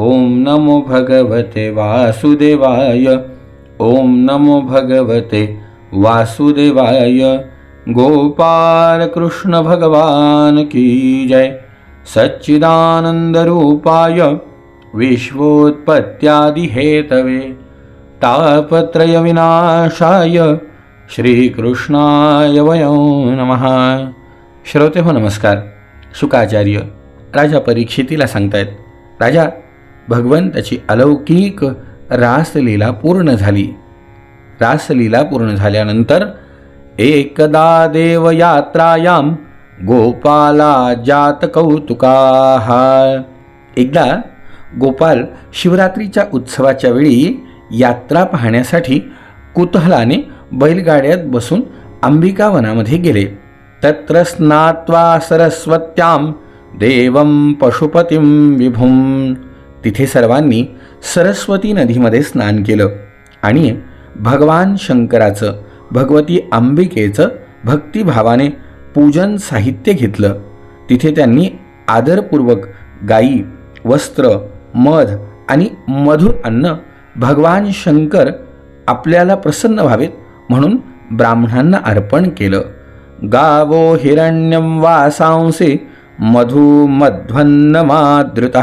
ॐ नमो भगवते वासुदेवाय। ॐ नमो भगवते वासुदेवाय। गोपाल कृष्ण भगवान की जय। सच्चिदानंद रूपाय विश्वोत्पत्त्यादि हेतवे तापत्रय विनाशाय श्रीकृष्णाय वयं नमः। श्रोते हो नमस्कार। शुकाचार्य राजा परीक्षितीला सांगतायत राजा भगवंताची अलौकिक रासलीला पूर्ण झाली. रासलीला पूर्ण झाल्यानंतर एकदा देवयात्रायां गोपाला जात कौतुका. एकदा गोपाल शिवरात्रीच्या उत्सवाच्या वेळी यात्रा पाहण्यासाठी कुतूहलाने बैलगाड्यात बसून अंबिका वनामध्ये गेले. तत्र स्नात्वा सरस्वत्यां देवं पशुपतीं विभुं तिथे सर्वांनी सरस्वती नदीमध्ये स्नान केलं आणि भगवान शंकराचं भगवती अंबिकेचं भक्तिभावाने पूजन साहित्य घेतलं. तिथे त्यांनी आदरपूर्वक गायी वस्त्र मध आणि मधुर अन्न भगवान शंकर आपल्याला प्रसन्न व्हावेत म्हणून ब्राह्मणांना अर्पण केलं. गावो हिरण्यं वासांसे मधु मध्वन्नमादृत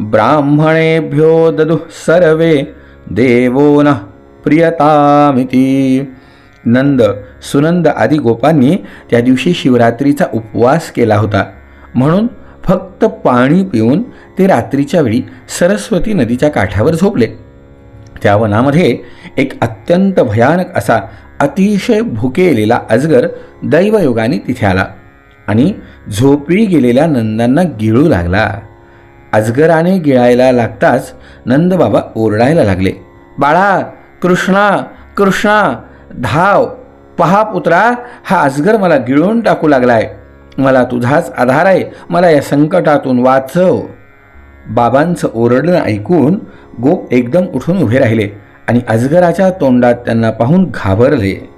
ब्राह्मणेभ्यो ददुः सर्वे देवो न प्रियतामिती। नंद सुनंद आदी गोपांनी त्या दिवशी शिवरात्रीचा उपवास केला होता. म्हणून फक्त पाणी पिऊन ते रात्रीच्या वेळी सरस्वती नदीच्या काठावर झोपले. त्या वनामध्ये एक अत्यंत भयानक असा अतिशय भुकेलेला अजगर दैवयोगाने तिथे आला आणि झोपी गेलेल्या नंदांना गिळू लागला. अजगराने गिळायला लागताच नंदबाबा ओरडायला लागले. बाळा कृष्णा कृष्णा धाव पहा पुत्रा हा अजगर मला गिळून टाकू लागलाय. मला तुझाच आधार आहे. मला या संकटातून वाचव. बाबांचं ओरडणं ऐकून गोप एकदम उठून उभे राहिले आणि अजगराच्या तोंडात त्यांना पाहून घाबरले.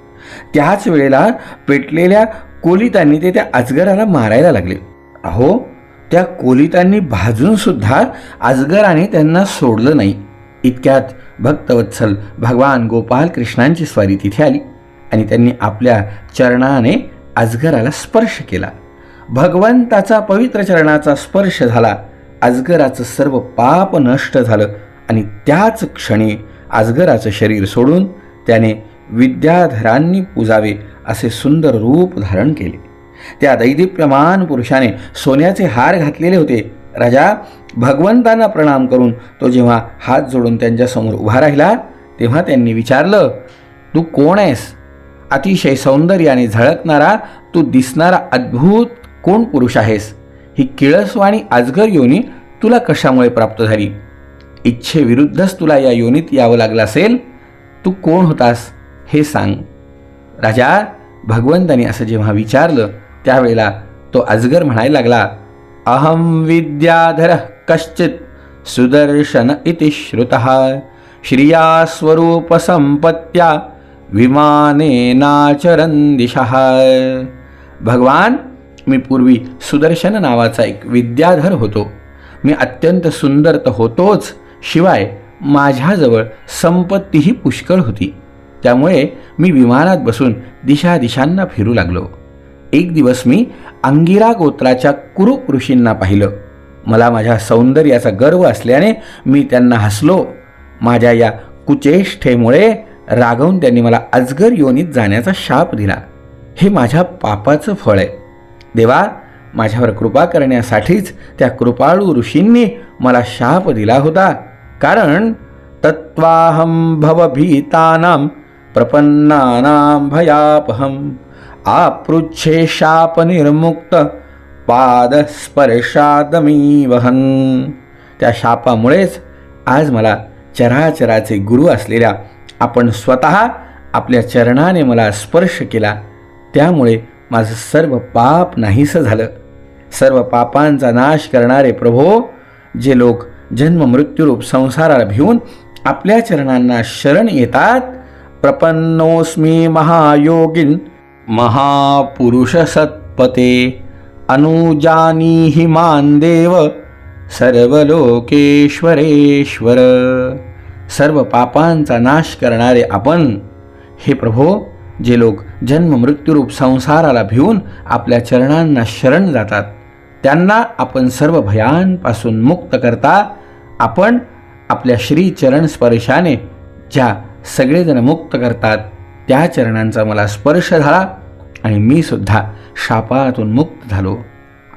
त्याच वेळेला पेटलेल्या कोलितांनी ते त्या अजगराला मारायला लागले. अहो त्या कोलितांनी भाजून सुद्धा अजगराने त्यांना सोडलं नाही. इतक्यात भक्तवत्सल भगवान गोपाल कृष्णांची स्वारी तिथे आली आणि त्यांनी आपल्या चरणाने अजगराला स्पर्श केला. भगवंताचा पवित्र चरणाचा स्पर्श झाला. अजगराचं सर्व पाप नष्ट झालं आणि त्याच क्षणी अजगराचं शरीर सोडून त्याने विद्याधरांनी पूजावे असे सुंदर रूप धारण केले. त्या दैदिप्यमान पुरुषाने सोन्याचे हार घातलेले होते. राजा भगवंतांना प्रणाम करून तो जेव्हा हात जोडून त्यांच्यासमोर उभा राहिला तेव्हा त्यांनी विचारलं तू कोण आहेस? अतिशय सौंदर्याने झळकणारा तू दिसणारा अद्भुत कोण पुरुष आहेस? ही किळसवाणी आजगर योनी तुला कशामुळे प्राप्त झाली? इच्छेविरुद्धच तुला या योनीत यावं लागलं असेल? तू कोण होतास हे सांग. राजा भगवंतानी असं जेव्हा विचारलं त्यावेळेला तो अजगर म्हणायला लागला अहम विद्याधर कश्चित सुदर्शन इति श्रुत श्रिया स्वरूप संपत्त्या विमानेनाचरन दिशा। भगवान मी पूर्वी सुदर्शन नावाचा एक विद्याधर होतो. मी अत्यंत सुंदर तर होतोच शिवाय माझ्याजवळ संपत्तीही पुष्कळ होती. त्यामुळे मी विमानात बसून दिशा दिशांना फिरू लागलो. एक दिवस मी अंगिरा गोत्राच्या कुरुप ऋषींना पाहिलं. मला माझ्या सौंदर्याचा गर्व असल्याने मी त्यांना हसलो. माझ्या या कुचेष्ठेमुळे रागवून त्यांनी मला अजगर योनीत जाण्याचा शाप दिला. हे माझ्या पापाचं फळ आहे. देवा माझ्यावर कृपा करण्यासाठीच त्या कृपाळू ऋषींनी मला शाप दिला होता. कारण तत्वाहम भवभीतानां प्रपन्नानां भयापहम आपृच्छे शापनिर्मुक्त पादस्पर्शादमी वहन त्या शापामुळेच आज मला चराचराचे गुरु असलेल्या आपण स्वतः आपल्या चरणाने मला स्पर्श केला. त्यामुळे माझं सर्व पाप नाहीसं झालं. सर्व पापांचा नाश करणारे प्रभो जे लोक जन्ममृत्यूरूप संसाराला भिवून आपल्या चरणांना शरण येतात प्रपन्नोस्मी महायोगिन. महापुरुषसत्पते। अनुजानीहि मान देव सर्वलोकेश्वरेश्वर। सर्व पापांचा नाश करणारे आपण हे प्रभो जे लोक जन्म मृत्यूरूप संसाराला भिवून आपल्या चरणांना शरण जातात त्यांना आपण सर्व भयांपासून मुक्त करता आपण आपल्या श्रीचरण स्पर्शाने ज्या सगळेजण मुक्त करतात त्या चरणांचा मला स्पर्श झाला आणि मी सुद्धा शापातून मुक्त झालो.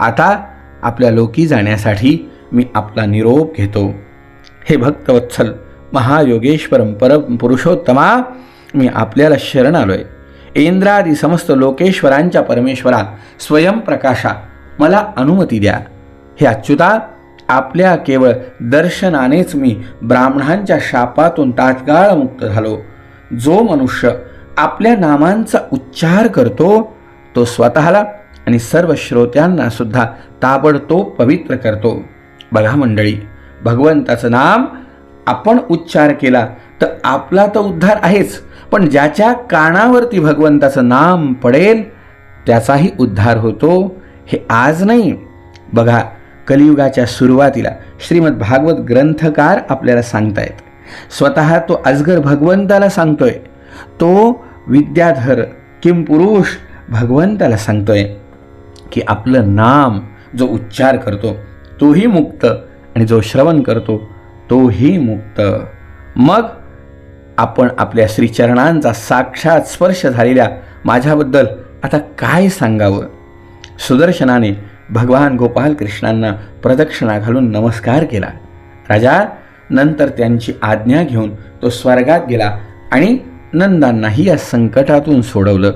आता आपल्या लोकी जाण्यासाठी मी आपला निरोप घेतो. हे भक्तवत्सल महायोगेश्वरम परम पुरुषोत्तमा मी आपल्याला शरण आलोय इंद्रादी समस्त लोकेश्वरांच्या परमेश्वरा स्वयंप्रकाशा मला अनुमती द्या. हे अच्युता आपल्या केवळ दर्शनानेच मी ब्राह्मणांच्या शापातून तात्काळ मुक्त झालो. जो मनुष्य आपल्या नामांचा उच्चार करतो तो स्वतःला आणि सर्व श्रोत्यांना सुद्धा ताबडतोब पवित्र करतो. बघा मंडळी भगवंताचं नाम आपण उच्चार केला तर आपला तर उद्धार आहेच पण ज्याच्या कानावरती भगवंताचं नाम पडेल त्याचाही उद्धार होतो हे आज नाही. बघा कलियुगाच्या सुरुवातीला श्रीमद भागवत ग्रंथकार आपल्याला सांगतायत स्वतः तो अजगर भगवंताला सांगतोय तो विद्याधर किम पुरुष भगवंताला सांगतोय की आपलं नाम जो उच्चार करतो तोही मुक्त आणि जो श्रवण करतो तोही मुक्त. मग आपण आपल्या श्रीचरणांचा साक्षात स्पर्श झालेल्या माझ्याबद्दल आता काय सांगावं? सुदर्शनाने भगवान गोपाल कृष्णांना प्रदक्षिणा घालून नमस्कार केला. राजा नंतर त्यांची आज्ञा घेऊन तो स्वर्गात गेला आणि नंदांनाही या संकटातून सोडवलं.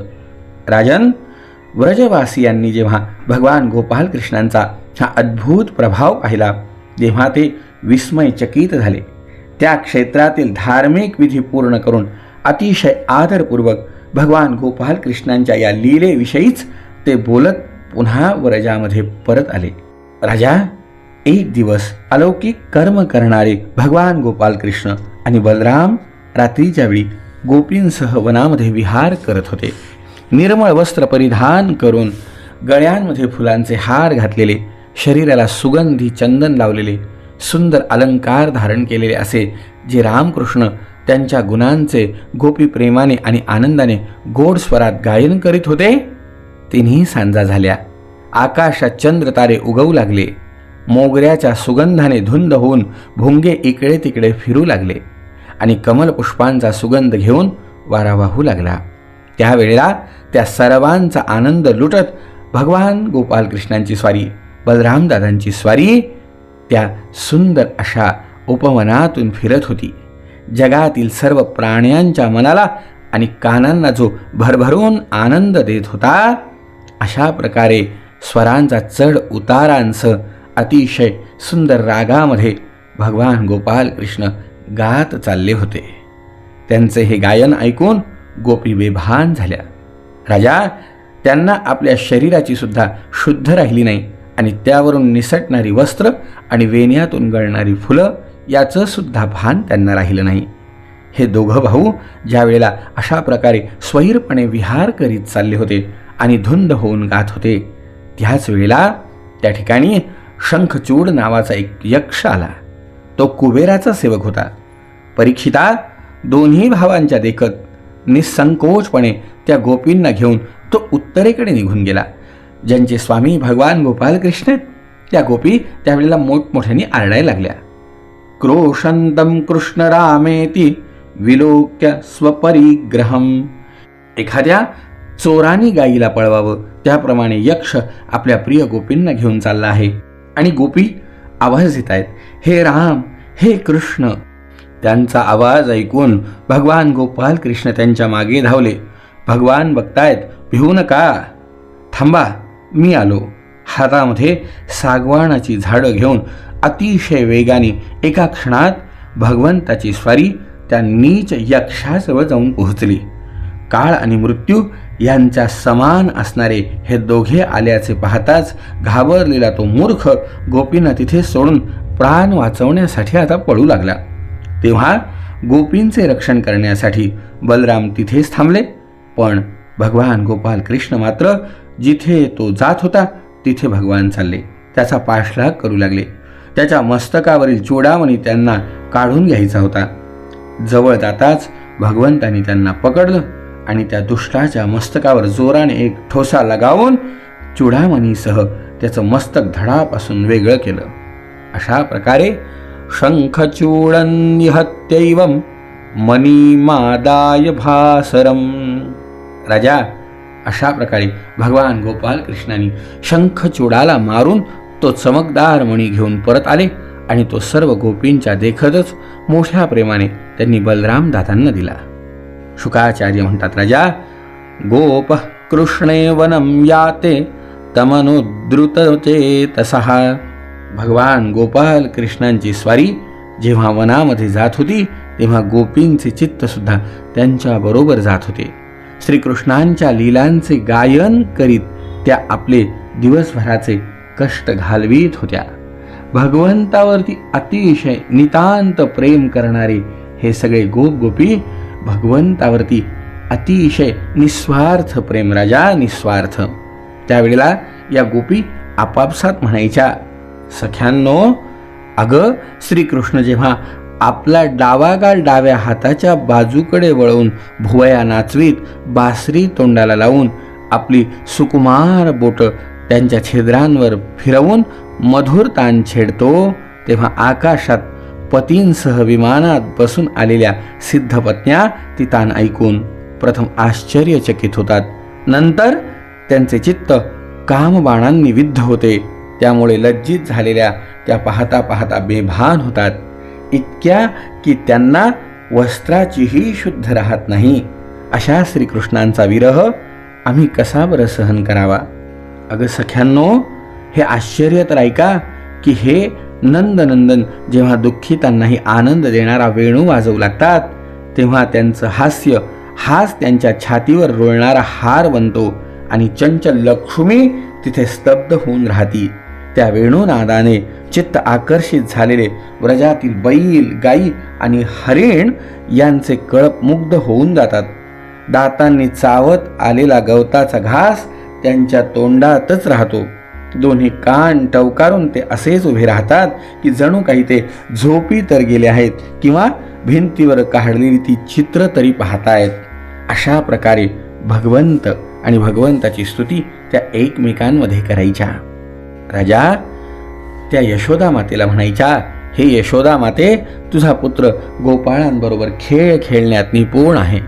राजन व्रजवासियांनी जेव्हा भगवान गोपाल कृष्णांचा हा अद्भुत प्रभाव पाहिला तेव्हा ते विस्मयचकित झाले. त्या क्षेत्रातील धार्मिक विधी पूर्ण करून अतिशय आदरपूर्वक भगवान गोपाल कृष्णांच्या या लीलेविषयीच ते बोलत पुन्हा व्रजामध्ये परत आले. राजा एक दिवस अलौकिक कर्म करणारे भगवान गोपाल कृष्ण आणि बलराम रात्रीच्या वेळी गोपींसह वनामध्ये विहार करत होते. निर्मळ वस्त्र परिधान करून गळ्यांमध्ये फुलांचे हार घातलेले शरीराला सुगंधी चंदन लावलेले सुंदर अलंकार धारण केलेले असे जे रामकृष्ण त्यांच्या गुणांचे गोपी प्रेमाने आणि आनंदाने गोड स्वरात गायन करीत होते तिन्ही सांजा झाल्या. आकाशात चंद्र तारे उगवू लागले. मोगऱ्याच्या सुगंधाने धुंद होऊन भुंगे इकडे तिकडे फिरू लागले. आणि कमल पुष्पांचा सुगंध घेऊन वारा वाहू लागला. त्यावेळेला त्या सर्वांचा आनंद लुटत भगवान गोपालकृष्णांची स्वारी बलरामदादांची स्वारी त्या सुंदर अशा उपवनातून फिरत होती. जगातील सर्व प्राण्यांच्या मनाला आणि कानांना जो भरभरून आनंद देत होता अशा प्रकारे स्वरांचा चढ उतारांसह अतिशय सुंदर रागामध्ये भगवान गोपाल कृष्ण गात चालले होते. त्यांचे हे गायन ऐकून गोपी बेभान झाल्या. राजा त्यांना आपल्या शरीराची सुद्धा शुद्ध राहिली नाही आणि त्यावरून निसटणारी वस्त्र आणि वेण्यातून गळणारी फुलं याचं सुद्धा भान त्यांना राहिलं नाही. हे दोघं भाऊ ज्या वेळेला अशा प्रकारे स्वैरपणे विहार करीत चालले होते आणि धुंद होऊन गात होते त्याच वेळेला त्या ठिकाणी शंखचूड नावाचा एक यक्ष आला. तो कुबेराचा सेवक होता. परीक्षिता दोन्ही भावांच्या देखत निसंकोचपणे त्या गोपींना घेऊन तो उत्तरेकडे निघून गेला. ज्यांचे स्वामी भगवान गोपालकृष्ण त्या गोपी त्यावेळेला मोठमोठ्याने आरडायला लागल्या. क्रोशंतम कृष्ण रामेती विलोक्य स्वपरिग्रहम. एखाद्या चोरानी गाईला पळवावं त्याप्रमाणे यक्ष आपल्या प्रिय गोपींना घेऊन चालला आहे. आणि गोपी आवाज देत आहेत हे राम हे कृष्ण त्यांचा आवाज ऐकून भगवान गोपाल कृष्ण त्यांच्या मागे धावले. भगवान बघतायत भिवू नका. थांबा मी आलो. हातामध्ये सागवानाची झाडं घेऊन अतिशय वेगाने एका क्षणात भगवंताची स्वारी त्या नीच यक्षाजवळ जाऊन पोहोचली. काळ आणि मृत्यू यांच्या समान असणारे हे दोघे आल्याचे पाहताच घाबरलेला तो मूर्ख गोपींना तिथे सोडून प्राण वाचवण्यासाठी आता पळू लागला. तेव्हा गोपींचे रक्षण करण्यासाठी बलराम तिथेच थांबले. पण भगवान गोपाल कृष्ण मात्र जिथे तो जात होता तिथे भगवान चालले. त्याचा पाठलाग करू लागले. त्याच्या मस्तकावरील चोडामणी त्यांना काढून घ्यायचा होता. जवळ जाताच भगवंतांनी त्यांना पकडलं आणि त्या दुष्टाच्या मस्तकावर जोराने एक ठोसा लगावून चुडामणीसह त्याचं मस्तक धडापासून वेगळं केलं. अशा प्रकारे शंखचूडन्यहत्यैव मनीमादाय भासरम। राजा अशा प्रकारे भगवान गोपाल कृष्णाने शंखचूडाला मारून तो चमकदार मणी घेऊन परत आले आणि तो सर्व गोपींच्या देखतच मोठ्या प्रेमाने त्यांनी बलराम दादांना दिला. शुकाचार्य म्हणतात राजा गोप कृष्णे वनम याते तमनुद्रुतचे तसहा भगवान गोपाल कृष्णांची स्वारी जेव्हा वनामध्ये जात होती तेव्हा गोपींचे चित्त सुद्धा त्यांच्या बरोबर जात होते. श्रीकृष्णांच्या लीलांचे गायन करीत त्या आपले दिवसभराचे कष्ट घालवीत होत्या. भगवंतावरती अतिशय नितांत प्रेम करणारे हे सगळे गोप गोपी भगवंतावरती अतिशय निस्वार्थ प्रेम राजा निस्वार्थ. त्यावेळेला या गोपी आपापसात म्हणायच्या सख्यांनो अगं श्रीकृष्ण जेव्हा आपला डावा गाल डाव्या हाताच्या बाजूकडे वळवून भुवया नाचवीत बासरी तोंडाला लावून आपली सुकुमार बोट त्यांच्या छिद्रांवर फिरवून मधुर तान छेडतो तेव्हा आकाशात पतींसह विमानात बसून आलेल्या सिद्धपत्न्या ती तान ऐकून प्रथम आश्चर्यचकित होतात. नंतर त्यांचे चित्त कामबाणांनी विद्ध होते. त्यामुळे लज्जित झालेल्या त्या पाहता पाहता बेभान होतात. इतक्या की त्यांना वस्त्राचीही शुद्ध राहत नाही. अशा श्रीकृष्णांचा विरह आम्ही कसा बरं सहन करावा? अगं सख्यांनो हे आश्चर्य तर ऐका की हे नंदनंदन जेव्हा दुःखितांनाही आनंद देणारा वेणू वाजवू लागतात तेव्हा त्यांचं हास्य हाच त्यांच्या छातीवर रोळणारा हार बनतो आणि चंचल लक्ष्मी तिथे स्तब्ध होऊन राहती. त्या वेणुनादाने चित्त आकर्षित झालेले व्रजातील बैल गाई आणि हरिण यांचे कळप मुग्ध होऊन जातात. दातांनी चावत आलेला गवताचा घास त्यांच्या तोंडातच राहतो. दोन्ही कान टवकारून ते असेच उभे राहतात की जणू काही ते झोपी तर गेले आहेत किंवा भिंतीवर काढलेली ती चित्र तरी पाहतायत. अशा प्रकारे भगवंत आणि भगवंताची स्तुती त्या एकमेकांमध्ये करायच्या. राजा त्या यशोदा मातेला म्हणायच्या हे यशोदा माते तुझा पुत्र गोपाळांबरोबर खेळ खेळण्यात निपुण आहे.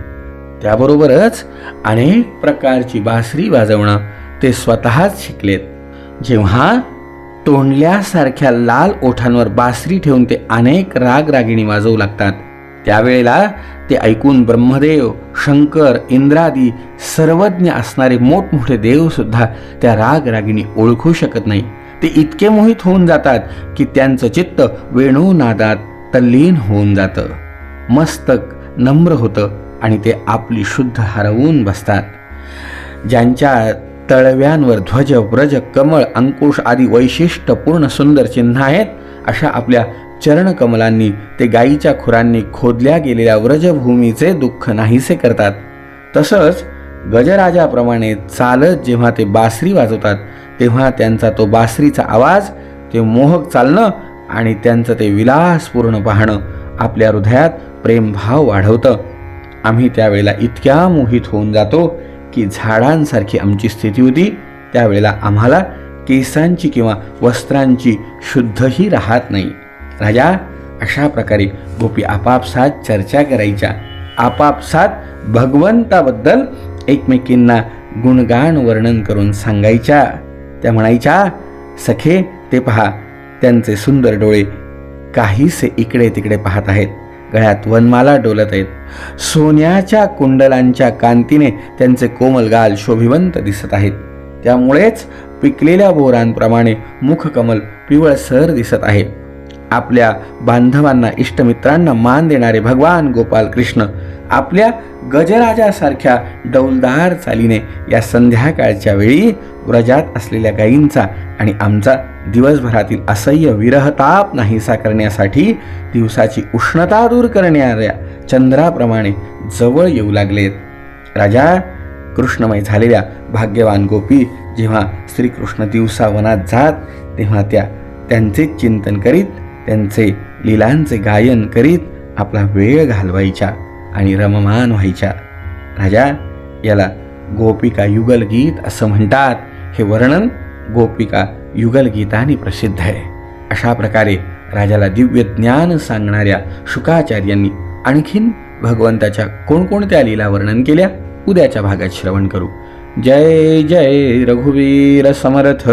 त्याबरोबरच अनेक प्रकारची बासरी वाजवणं ते स्वतःच शिकलेत. जेव्हा तोंडल्यासारख्या लाल ओठांवर बासरी ठेवून ते अनेक राग रागिणी वाजवू लागतात त्यावेळेला ते ऐकून ब्रह्मदेव शंकर इंद्रादी सर्वज्ञ असणारे मोठमोठे देवसुद्धा त्या राग रागिणी ओळखू शकत नाही. ते इतके मोहित होऊन जातात की त्यांचं चित्त वेणूनादात तल्लीन होऊन जातं. मस्तक नम्र होतं आणि ते आपली शुद्ध हरवून बसतात. ज्यांच्या तळव्यांवर ध्वज व्रज कमळ अंकुश आदी वैशिष्ट्यपूर्ण सुंदर चिन्ह आहेत अशा आपल्या चरणकमलांनी ते गायीच्या खुरांनी खोदल्या गेलेल्या व्रजभूमीचे दुःख नाहीसे करतात. तसंच गजराजाप्रमाणे चालत जेव्हा ते बासरी वाजवतात तेव्हा त्यांचा तो बासरीचा आवाज ते मोहक चालणं आणि त्यांचं ते विलासपूर्ण पाहणं आपल्या हृदयात प्रेमभाव वाढवतं. आम्ही त्यावेळेला इतक्या मोहित होऊन जातो की झाडांसारखी आमची स्थिती होती. त्यावेळेला आम्हाला केसांची किंवा वस्त्रांची शुद्धही राहत नाही. राजा अशा प्रकारे गोपी आपापसात चर्चा करायच्या. आपापसात भगवंताबद्दल एकमेकींना गुणगान वर्णन करून सांगायच्या. त्या म्हणायच्या सखे ते पहा त्यांचे सुंदर डोळे काहीसे इकडे तिकडे पाहत आहेत. गळ्यात वनमाला डोलत आहेत. सोन्याच्या कुंडलांच्या कांतीने त्यांचे कोमल गाल शोभिवंत दिसत आहेत. त्यामुळेच पिकलेल्या बोरांप्रमाणे मुखकमल पिवळसर दिसत आहे. आपल्या बांधवांना इष्टमित्रांना मान देणारे भगवान गोपाल कृष्ण आपल्या गजराजासारख्या डौलदार चालीने या संध्याकाळच्या वेळी व्रजात असलेल्या गायींचा आणि आमचा दिवसभरातील असह्य विरहताप नाहीसा करण्यासाठी दिवसाची उष्णता दूर करणाऱ्या चंद्राप्रमाणे जवळ येऊ लागलेत. राजा कृष्णमय झालेल्या भाग्यवान गोपी जेव्हा श्रीकृष्ण दिवसा वनात जात तेव्हा त्या त्यांचे चिंतन करीत त्यांचे लीलांचे गायन करीत आपला वेळ घालवायच्या आणि रममान व्हायच्या. राजा याला गोपिका युगल गीत असं म्हणतात. हे वर्णन गोपिका युगल गीताने प्रसिद्ध आहे. अशा प्रकारे राजाला दिव्य ज्ञान सांगणाऱ्या शुकाचार्यांनी आणखीन भगवंताच्या कोणकोणत्या लीला वर्णन केल्या? उद्याच्या भागात श्रवण करू. जय जय रघुवीर समर्थ.